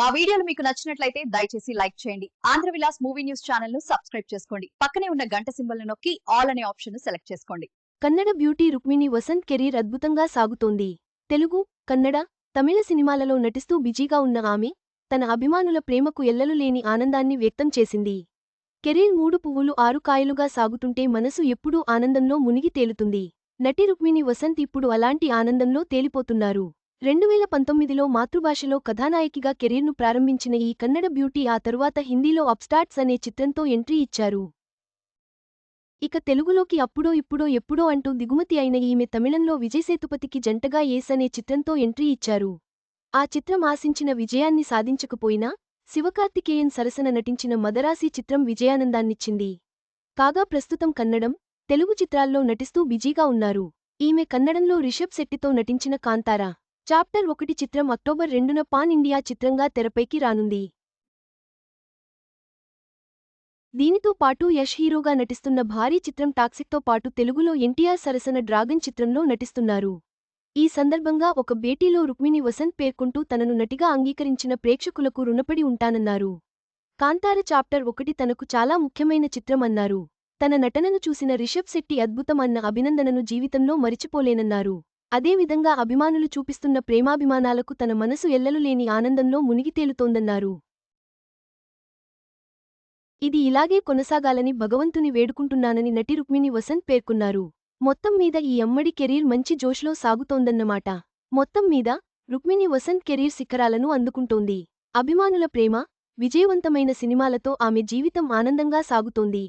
మా వీడియోలు మీకు నచ్చినట్లయితే దయచేసి లైక్ చేయండి. ఆంధ్ర విలాస్ మూవీ న్యూస్ ఛానల్ను సబ్స్క్రైబ్ చేసుకోండి. పక్కనే ఉన్న గంట సింబల్ నొక్కి ఆల్ అనే ఆప్షన్ను సెలెక్ట్ చేసుకోండి. కన్నడ బ్యూటీ రుక్మిణి వసంత్ కెరీర్ అద్భుతంగా సాగుతోంది. తెలుగు కన్నడ తమిళ సినిమాలలో నటిస్తూ బిజీగా ఉన్న ఆమె తన అభిమానుల ప్రేమకు ఎల్లలు లేని ఆనందాన్ని వ్యక్తం చేసింది. కెరీర్ మూడు పువ్వులు ఆరు కాయలుగా సాగుతుంటే మనసు ఎప్పుడూ ఆనందంలో మునిగి తేలుతుంది. నటి రుక్మిణి వసంత్ ఇప్పుడు అలాంటి ఆనందంలో తేలిపోతున్నారు. రెండువేల పంతొమ్మిదిలో మాతృభాషలో కథానాయకిగా కెరీర్ను ప్రారంభించిన ఈ కన్నడ బ్యూటీ ఆ తరువాత హిందీలో అప్స్టార్ట్స్ అనే చిత్రంతో ఎంట్రీ ఇచ్చారు. ఇక తెలుగులోకి అప్పుడో ఇప్పుడో ఎప్పుడో అంటూ దిగుమతి అయిన ఈమె తమిళంలో విజయసేతుపతికి జంటగా ఏస్ అనే చిత్రంతో ఎంట్రీ ఇచ్చారు. ఆ చిత్రం ఆశించిన విజయాన్ని సాధించకపోయినా శివకార్తికేయన్ సరసన నటించిన మదరాసి చిత్రం విజయానందాన్నిచ్చింది. కాగా ప్రస్తుతం కన్నడం తెలుగు చిత్రాల్లో నటిస్తూ బిజీగా ఉన్నారు. ఈమె కన్నడంలో రిషబ్ శెట్టితో నటించిన కాంతారా. చాప్టర్ ఒకటి చిత్రం అక్టోబర్ రెండున పాన్ ఇండియా చిత్రంగా తెరపైకి రానుంది. దీనితో పాటు యష్ హీరోగా నటిస్తున్న భారీ చిత్రం టాక్సిక్తో పాటు తెలుగులో ఎన్టీఆర్ సరసన డ్రాగన్ చిత్రంలో నటిస్తున్నారు. ఈ సందర్భంగా ఒక భేటీలో రుక్మిణి వసంత్ పేర్కొంటూ తనను నటిగా అంగీకరించిన ప్రేక్షకులకు రుణపడి ఉంటానన్నారు. కాంతార చాప్టర్ ఒకటి తనకు చాలా ముఖ్యమైన చిత్రం అన్నారు. తన నటనను చూసిన రిషబ్ శెట్టి అద్భుతం అన్న అభినందనను జీవితంలో మరిచిపోలేనన్నారు. అదేవిధంగా అభిమానులు చూపిస్తున్న ప్రేమాభిమానాలకు తన మనసు ఎల్లలు లేని ఆనందంలో మునిగితేలుతోందన్నారు ఇది ఇలాగే కొనసాగాలని భగవంతుని వేడుకుంటున్నానని నటి రుక్మిణి వసంత్ పేర్కొన్నారు. మొత్తం మీద ఈ అమ్మడి కెరీర్ మంచి జోష్లో సాగుతోందన్నమాట. మొత్తం మీద రుక్మిణి వసంత్ కెరీర్ శిఖరాలను అందుకుంటోంది. అభిమానుల ప్రేమ విజయవంతమైన సినిమాలతో ఆమె జీవితం ఆనందంగా సాగుతోంది.